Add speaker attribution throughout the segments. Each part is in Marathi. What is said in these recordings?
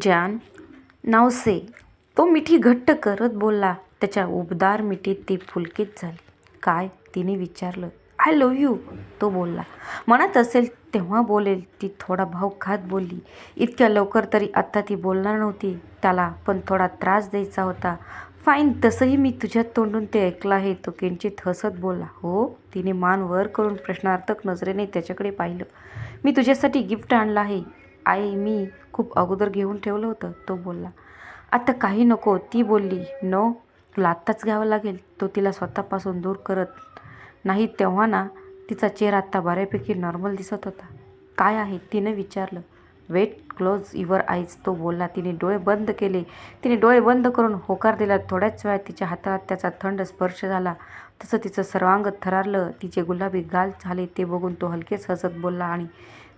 Speaker 1: जान नावसे तो मिठी घट्ट करत बोलला. त्याच्या उबदार मिठीत ती फुलकीत झाली. काय? तिने विचारलं. आय लव यू तो बोलला. मनात असेल तेव्हा बोलेल. ती थोडा भाव खात बोलली. इतक्या लवकर तरी आत्ता ती बोलणार नव्हती. त्याला पण थोडा त्रास द्यायचा होता. फाईन तसंही मी तुझ्या तोंडून ते ऐकलं आहे. तो किंचित हसत बोलला. हो तिने मान वर करून प्रश्नार्थक नजरेने त्याच्याकडे पाहिलं. मी तुझ्यासाठी गिफ्ट आणलं आहे. आई मी खूप अगोदर घेऊन ठेवलं होतं तो बोलला आता काही नको. ती बोलली नो तुला आत्ताच घ्यावं लागेल. तो तिला स्वतःपासून दूर करत नाही तेव्हा ना तिचा चेहरा आत्ता बऱ्यापैकी नॉर्मल दिसत होता. काय आहे? तिनं विचारलं. वेट क्लोज युअर आईज तो बोलला. तिने डोळे बंद केले. तिने डोळे बंद करून होकार दिला. थोड्याच वेळात तिच्या हाताला त्याचा थंड स्पर्श झाला. तसं तिचं सर्वांग थरारलं. तिचे गुलाबी गाल झाले. ते बघून तो हलकेच हसत बोलला आणि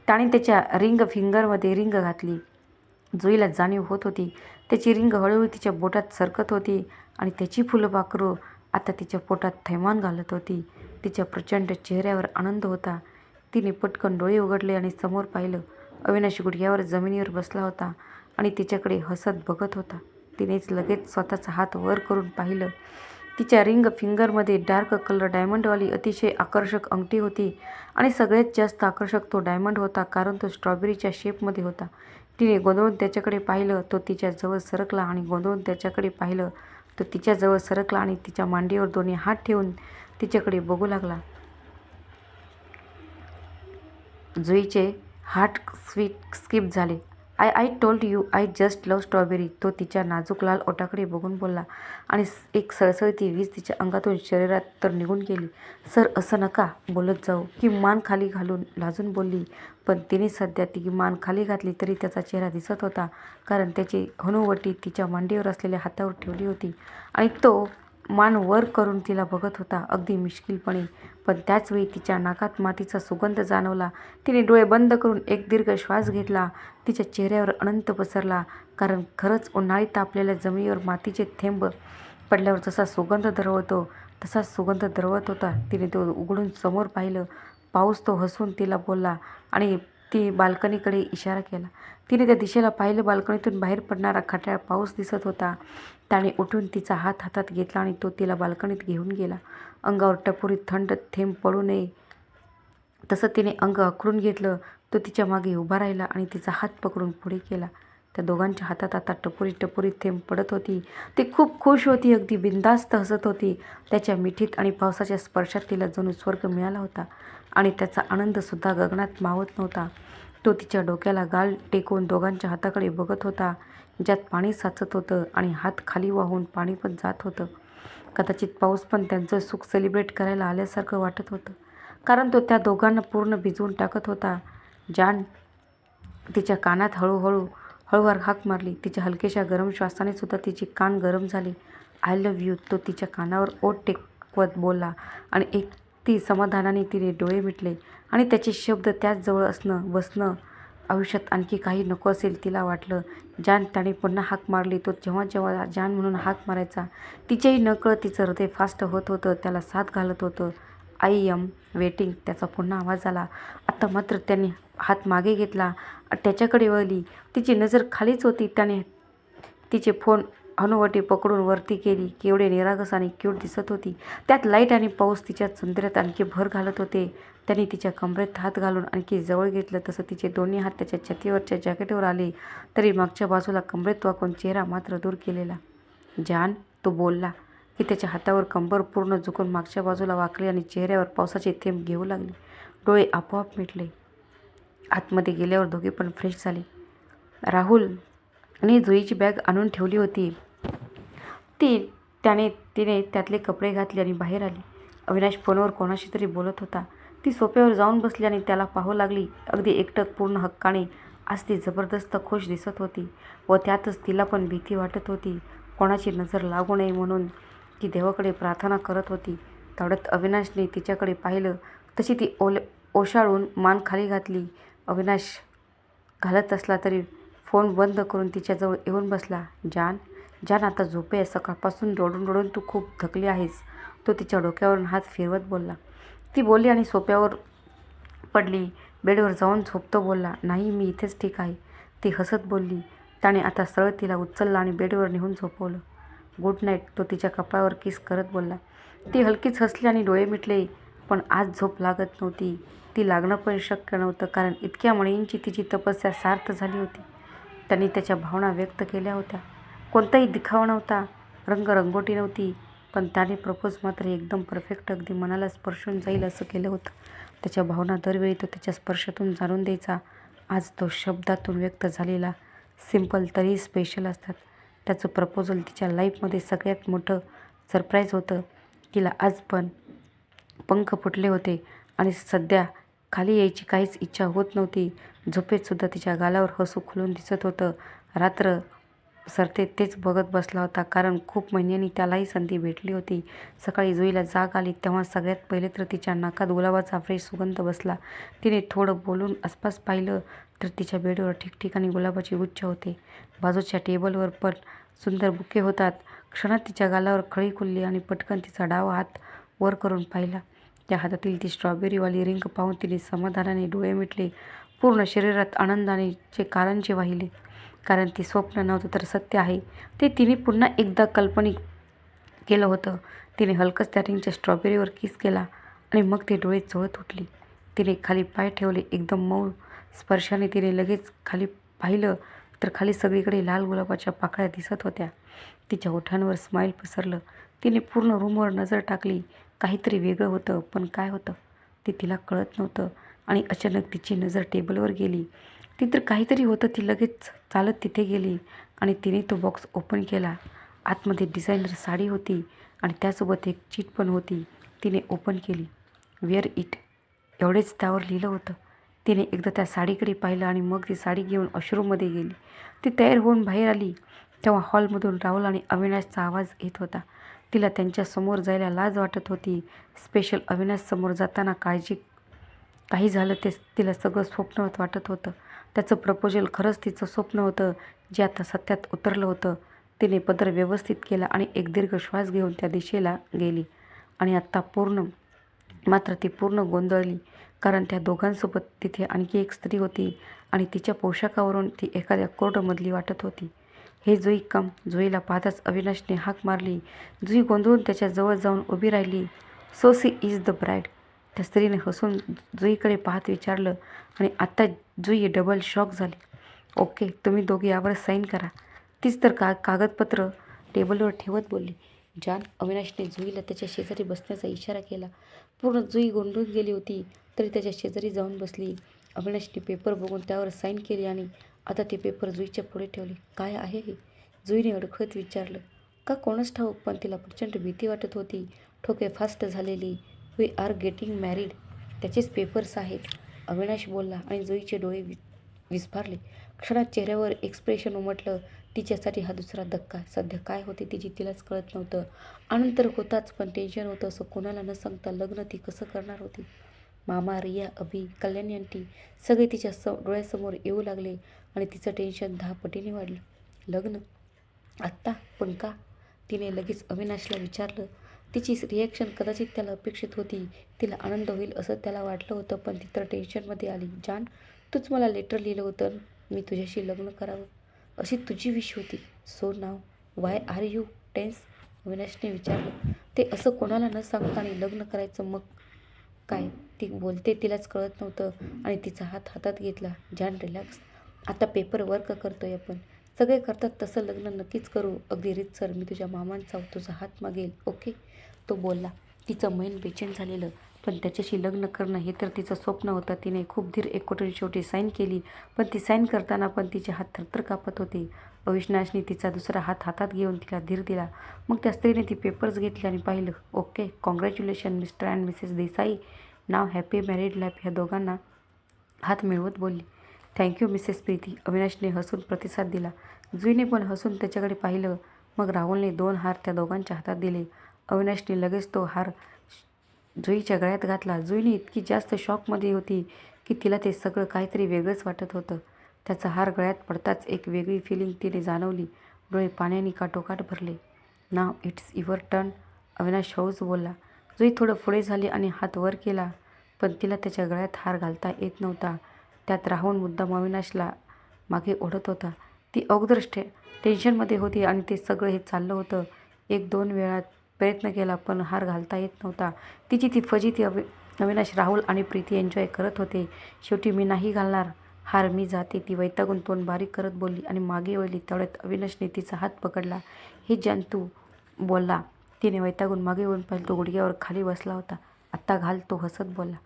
Speaker 1: त्याने त्याच्या रिंग फिंगरमध्ये रिंग घातली. जुईला जाणीव होत होती. त्याची रिंग हळूहळू तिच्या बोटात सरकत होती आणि त्याची फुलपाखरू आता तिच्या पोटात थैमान घालत होती. तिच्या प्रचंड चेहऱ्यावर आनंद होता. तिने पटकन डोळे उघडले आणि समोर पाहिलं अविनाश गुडघ्यावर जमिनीवर बसला होता आणि तिच्याकडे हसत बघत होता. तिनेच लगेच स्वतःचा हात वर करून पाहिलं. तिच्या रिंग फिंगरमध्ये डार्क कलर डायमंडवाली अतिशय आकर्षक अंगठी होती आणि सगळ्यात जास्त आकर्षक तो डायमंड होता कारण तो स्ट्रॉबेरीच्या शेपमध्ये होता. तिने गोंधळून त्याच्याकडे पाहिलं तो तिच्याजवळ सरकला आणि गोंधळून त्याच्याकडे पाहिलं तो तिच्याजवळ सरकला आणि तिच्या मांडीवर दोन्ही हात ठेवून तिच्याकडे बघू लागला. जुईचे हार्ट स्वीट स्किप झाले. I I told you I just love strawberry. तो तिच्या नाजूक लाल ओठाकडे बघून बोलला. आणि एक सळसळती वीज तिच्या अंगातून शरीरात तर निघून गेली. सर असं नका बोलत जाऊ. की मान खाली घालून लाजून बोलली. पण तिने सध्या ती मान खाली घातली तरी त्याचा चेहरा दिसत होता. कारण त्याची हनुवटी तिच्या मांडीवर असलेल्या हातावर ठेवली होती. आणि तो मान वर करून तिला बघत होता. अगदी मिश्किलपणे. पण त्याचवेळी तिच्या नाकात मातीचा सुगंध जाणवला. तिने डोळे बंद करून एक दीर्घ श्वास घेतला. तिच्या चेहऱ्यावर अनंत पसरला. कारण खरंच उन्हाळी तापलेल्या जमिनीवर मातीचे थेंब पडल्यावर जसा सुगंध दरवळतो तसाच सुगंध दरवळत होता. तिने तो उघडून समोर पाहिलं. पाऊस तो हसून तिला बोलला आणि ती बाल्कनीकडे इशारा केला. तिने त्या दिशेला पाहिलं बाल्कनीतून बाहेर पडणारा खटाळा पाऊस दिसत होता. त्याने उठून तिचा हात हातात घेतला आणि तो तिला बाल्कनीत घेऊन गेला. अंगावर टपोरी थंड थेंब पडू नये. तसं तिने अंग आखडून घेतलं. तो तिच्यामागे उभा राहिला आणि तिचा हात पकडून पुढे केला. त्या दोघांच्या हातात आता टपोरी टपोरी थेंब पडत होती. ती खूप खुश होती अगदी बिंदास्त हसत होती. त्याच्या मिठीत आणि पावसाच्या स्पर्शात तिला जणू स्वर्ग मिळाला होता आणि त्याचा आनंदसुद्धा गगनात मावत नव्हता. तो तिच्या डोक्याला गाल टेकून दोघांच्या हाताकडे बघत होता. ज्यात पाणी साचत होतं आणि हात खाली वाहून पाणी पण जात होतं. कदाचित पाऊस पण त्यांचं सुख सेलिब्रेट करायला आल्यासारखं वाटत होतं. कारण तो त्या दोघांना पूर्ण भिजवून टाकत होता. जान तिच्या कानात हळूहळू हळूवार हाक मारली. तिच्या हलकेशा गरम श्वासाने सुद्धा तिची कान गरम झाली. आय लव्ह यू तो तिच्या कानावर ओट टेकवत बोलला आणि एक ती समाधानाने तिने डोळे मिटले आणि त्याचे शब्द त्याचजवळ असणं बसणं आयुष्यात आणखी काही नको असेल तिला वाटलं. जान त्याने पुन्हा हाक मारली. तो जेव्हा जेव्हा जान म्हणून हाक मारायचा तिचेही नकळत तिचं हृदय फास्ट होत होतं. त्याला साथ घालत होतं. आय एम वेटिंग त्याचा पुन्हा आवाज आला. आता मात्र त्याने हात मागे घेतला त्याच्याकडे वळली. तिची नजर खालीच होती. त्याने तिचे फोन हनुवटी पकडून वरती केली. केवढे निरागस आणि क्यूट दिसत होती. त्यात लाइट आणि पाऊस तिच्या चंद्रात आणखी भर घालत होते. त्याने तिच्या कमरेत हात घालून आणखी जवळ घेतलं. तसं तिचे दोन्ही हात त्याच्या छातीवरच्या जॅकेटवर आले. तरी मागच्या बाजूला कमरेत वाकून चेहरा मात्र दूर केलेला. जान तो बोलला की त्याच्या हातावर कंबर पूर्ण झुकून मागच्या बाजूला वाकले आणि चेहऱ्यावर पावसाचे थेंब घेऊ लागले. डोळे आपोआप मिटले. आतमध्ये गेल्यावर दोघे पण फ्रेश झाले. राहुल आणि जुईची बॅग आणून ठेवली होती. ती त्याने तिने त्यातले कपडे घातले आणि बाहेर आली. अविनाश फोनवर कोणाशी तरी बोलत होता. ती सोप्यावर जाऊन बसली आणि त्याला पाहू लागली. अगदी एकटक पूर्ण हक्काने आज ती जबरदस्त खुश दिसत होती व त्यातच तिला पण भीती वाटत होती. कोणाची नजर लागू नये म्हणून ती देवाकडे प्रार्थना करत होती. तेवढ्यात अविनाशने तिच्याकडे पाहिलं. तशी ती ओल ओशाळून मान खाली घातली. अविनाश घालत असला तरी फोन बंद करून तिच्याजवळ येऊन बसला. जान जान आता झोपे आहे सकाळपासून रडून रडून तू खूप थकली आहेस. तो तिच्या डोक्यावरून हात फिरवत बोलला. ती बोलली आणि सोप्यावर पडली. बेडवर जाऊन झोपतो बोलला. नाही मी इथेच ठीक आहे. ती हसत बोलली. त्याने आता सरळ तिला उचललं आणि बेडवर नेऊन झोपवलं. गुड नाईट तो तिच्या कपाळावर किस करत बोलला. ती हलकीच हसली आणि डोळे मिटले पण आज झोप लागत नव्हती. ती लागणं पण शक्य नव्हतं कारण इतक्या मणींची तिची तपस्या सार्थ झाली होती. त्यांनी त्याच्या भावना व्यक्त केल्या होत्या. कोणताही दिखावा नव्हता रंग रंगोटी नव्हती पण त्याने प्रपोज मात्र एकदम परफेक्ट अगदी मनाला स्पर्शून जाईल असं केलं होतं. त्याच्या भावना दरवेळी तो त्याच्या स्पर्शातून जाणून द्यायचा. आज तो शब्दातून व्यक्त झालेला सिंपल तरीही स्पेशल असतात. त्याचं प्रपोजल तिच्या लाईफमध्ये सगळ्यात मोठं सरप्राईज होतं. तिला आज पण पंख फुटले होते आणि सध्या खाली यायची काहीच इच्छा होत नव्हती. झोपेतसुद्धा तिच्या गालावर हसू खुलून दिसत होतं. रात्र सरते तेच बघत बसला होता. कारण खूप महिन्यांनी त्यालाही संधी भेटली होती. सकाळी जुईला जाग आली तेव्हा सगळ्यात पहिले तर तिच्या नाकात गुलाबाचा फ्रेश सुगंध बसला. तिने थोडं बोलून आसपास पाहिलं तर तिच्या बेडवर ठिकठिकाणी गुलाबाची गुच्छ होते. बाजूच्या टेबलवर पण सुंदर बुके होतात. क्षणात तिच्या गालावर खळी खुलली आणि पटकन तिचा डावा हात वर करून पाहिला. त्या हातातील ती स्ट्रॉबेरीवाली रिंग पाहून तिने समाधानाने डोळे मिटले. पूर्ण शरीरात आनंदाने चे कारंजे वाहिले. कारण ती स्वप्न नव्हतं तर सत्य आहे. ते तिने पुन्हा एकदा कल्पनिक केलं होतं. तिने हलकंच त्या रिंगच्या स्ट्रॉबेरीवर किस केला आणि मग ते डोळे चोळत उठली. तिने खाली पाय ठेवले एकदम मऊ स्पर्शाने तिने लगेच खाली पाहिलं तर खाली सगळीकडे लाल गुलाबाच्या पाकळ्या दिसत होत्या. तिच्या ओठांवर स्माईल पसरलं. तिने पूर्ण रूमवर नजर टाकली. काहीतरी वेगळं होतं पण काय होतं ते तिला कळत नव्हतं आणि अचानक तिची नजर टेबलवर गेली. ती तर काहीतरी होतं ती लगेच चालत तिथे गेली आणि तिने तो बॉक्स ओपन केला. आतमध्ये डिझायनर साडी होती आणि त्यासोबत एक चीट पण होती. तिने ओपन केली. वेअर इट एवढेच त्यावर लिहिलं होतं. तिने एकदा त्या साडीकडे पाहिलं आणि मग ती साडी घेऊन वॉशरूममध्ये गेली. ती तयार होऊन बाहेर आली. तेव्हा हॉलमधून राहुल आणि अविनाशचा आवाज येत होता. तिला त्यांच्यासमोर जायला लाज वाटत होती. स्पेशल अविनाशसमोर जाताना काळजी काही झालं ते तिला सगळं स्वप्न वाटत होतं. त्याचं प्रपोजल खरंच तिचं स्वप्न होतं जे आता सत्यात उतरलं होतं. तिने पदर व्यवस्थित केला आणि एक दीर्घ श्वास घेऊन त्या दिशेला गेली. आणि आत्ता पूर्ण मात्र ती पूर्ण गोंधळली कारण त्या दोघांसोबत तिथे आणखी एक स्त्री होती आणि तिच्या पोशाखावरून ती एखाद्या कोर्टमधली वाटत होती. हे जुई कम जुईला पाहताच अविनाशने हाक मारली. जुई गोंधळून त्याच्याजवळ जाऊन उभी राहिली. So she is the bride त्या स्त्रीने हसून जुईकडे पाहत विचारलं आणि आत्ता जुई डबल शॉक झाली. ओके तुम्ही दोघे यावर साईन करा. तीच तर का कागदपत्र टेबलवर ठेवत बोलली. जान अविनाशने जुईला त्याच्या शेजारी बसण्याचा इशारा केला. पूर्ण जुई गोंधळून गेली होती तरी त्याच्या शेजारी जाऊन बसली. अविनाशने पेपर बघून त्यावर साईन केली आणि आता ते पेपर जुईच्या पुढे ठेवले. काय आहे हे? जुईने अडखळत विचारलं. का कोणच ठाऊक पण तिला प्रचंड भीती वाटत होती. ठोके फास्ट झालेली. वी आर गेटिंग मॅरिड त्याचेच पेपर्स आहेत. अविनाश बोलला आणि जुईचे डोळे वि विस्फारले. क्षणात चेहऱ्यावर एक्सप्रेशन उमटलं. तिच्यासाठी हा दुसरा धक्का. सध्या काय होते तिची तिलाच कळत नव्हतं. आनंद तर होताच पण टेन्शन होतं असं कोणाला न सांगता लग्न ती कसं करणार होती? मामा रिया अभि कल्याणी आंटी सगळे तिच्या स डोळ्यासमोर येऊ लागले आणि तिचं टेन्शन दहा पटीने वाढलं. लग्न? आत्ता? पण का? तिने लगेच अविनाशला विचारलं. तिची रिॲक्शन कदाचित त्याला अपेक्षित होती. तिला आनंद होईल असं त्याला वाटलं होतं पण ती तर टेन्शनमध्ये आली. जान तूच मला लेटर लिहिलं होतं. मी तुझ्याशी लग्न करावं. अशी तुझी विश होती. So now why are you tense अविनाशने विचारलं. ते असं कोणाला न सांगता आणि लग्न करायचं मग काय? ती बोलते तिलाच कळत नव्हतं आणि तिचा हात हातात घेतला. जान रिलॅक्स आता पेपर वर्क करतोय आपण. सगळे करतात तसं लग्न नक्कीच करू. अगदी रीतसर मी तुझ्या मामांचा तुझा हात मागेल ओके? तो बोलला. तिचं मैन बेचैन झालेलं पण त्याच्याशी लग्न करणं हे तर तिचं स्वप्न होतं. तिने खूप धीर एकवटून शेवटी साईन केली पण ती साईन करताना पण तिचे हात थरथर कापत होते. अविश्नाशने तिचा दुसरा हात हातात घेऊन तिला धीर दिला. मग त्या स्त्रीने ती पेपर्स घेतली आणि पाहिलं okay congratulation mister and missus Desai. Now happy married life ह्या दोघांना हात मिळवत बोलली. थँक्यू मिसेस प्रीती अविनाशने हसून प्रतिसाद दिला. जुईने पण हसून त्याच्याकडे पाहिलं. मग राहुलने दोन हार त्या दोघांच्या हातात दिले. अविनाशने लगेच तो हार जुईच्या गळ्यात घातला. जुईने इतकी जास्त शॉकमध्ये होती की तिला ते सगळं काहीतरी वेगळंच वाटत होतं. त्याचा हार गळ्यात पडताच एक वेगळी फिलिंग तिने जाणवली. डोळे पाण्याने काटोकाट भरले. Now it's your turn Avinash हळूच बोलला. जुई थोडं पुढे झाली आणि हात वर केला. पण तिला त्याच्या गळ्यात हार घालता येत नव्हता. त्यात राहून मुद्दाम अविनाशला मागे ओढत होता. ती अगोदरच टे टेन्शनमध्ये होती आणि ते सगळं हे चाललं होतं. एक दोन वेळा प्रयत्न केला पण हार घालता येत नव्हता. तिची ती फजिती अवि अविनाश राहुल आणि प्रीती एन्जॉय करत होते. शेवटी मी नाही घालणार. हार मी जाते. ती वैतागून तोंड बारीक करत बोलली आणि मागे वळली. तेवढ्यात अविनाशने तिचा हात पकडला. हे जंतू बोलला. तिने वैतागून मागे वळून पाहिलं तो गुडघ्यावर खाली बसला होता. आत्ता घाल तो हसत बोलला.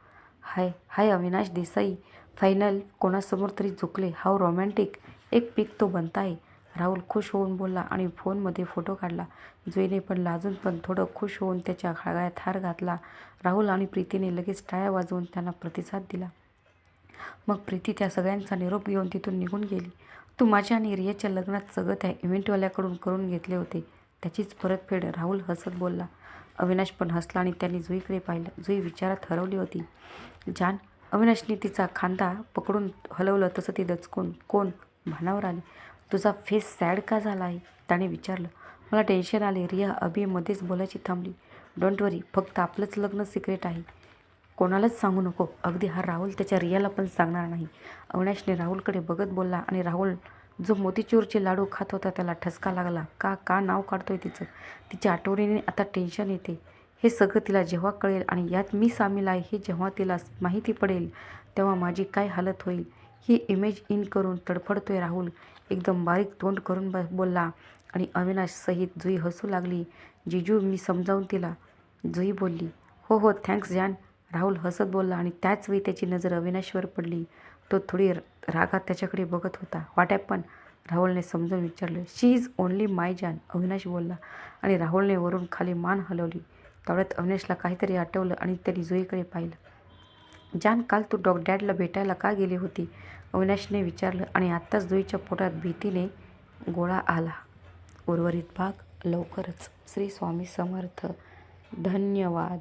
Speaker 1: Hi hi Avinash Desai. Final कोणासमोर तरी झुकले हाव रोमॅन्टिक. एक पिक तो बनता आहे. राहुल खुश होऊन बोलला आणि फोनमध्ये फोटो काढला. जुईने पण लाजून पण थोडं खुश होऊन त्याच्या गळ्यात हार घातला. राहुल आणि प्रीतीने लगेच टाळ्या वाजवून त्यांना प्रतिसाद दिला. मग प्रीती त्या सगळ्यांचा निरोप घेऊन तिथून निघून गेली. तू माझ्या आणि रियाच्या लग्नात सगळं त्या इव्हेंटवाल्याकडून करून घेतले होते. त्याचीच परतफेड राहुल हसत बोलला. अविनाश पण हसला आणि त्यांनी जुईकडे पाहिलं. जुई विचारात हरवली होती. जान अविनाशने तिचा खांदा पकडून हलवलं तसं ती दचकून कोण? भानावर आली. तुझा फेस सॅड का झाला आहे? त्याने विचारलं. मला टेन्शन आले रिया अभि मध्येच बोलायची थांबली. डोंट वरी फक्त आपलंच लग्न सिक्रेट आहे. कोणालाच सांगू नको. अगदी हा राहुल त्याच्या रियाला पण सांगणार नाही. अविनाशने राहुलकडे बघत बोलला आणि राहुल जो मोतीचूरचे लाडू खात होता त्याला ठसका लागला. का का नाव काढतोय तिचं? तिच्या आठवणीने आता टेन्शन येते. हे सगळं तिला जेव्हा कळेल आणि यात मी सामील आहे हे जेव्हा तिला माहिती पडेल तेव्हा माझी काय हालत होईल? ही इमेज इन करून तडफडतोय राहुल. एकदम बारीक तोंड करून ब बोलला आणि अविनाश सहित जुई हसू लागली. जिजू मी समजावून तिला. जुई बोलली हो हो थँक्स जॅन राहुल हसत बोलला आणि त्याच वेळी त्याची नजर अविनाशवर पडली. तो थोडी रागात त्याच्याकडे बघत होता. वाट्याप पण राहुलने समजून विचारलं. शी इज ओनली माय जान अविनाश बोलला आणि राहुलने वरून खाली मान हलवली. तेवढ्यात अवनेशला काहीतरी आठवलं आणि त्याने जुईकडे पाहिलं. जान काल तू डॉग डॅडला भेटायला का गेली होती? अविनाशने विचारलं आणि आत्ताच जुईच्या पोटात भीतीने गोळा आला. उर्वरित भाग लवकरच. श्री स्वामी समर्थ. धन्यवाद.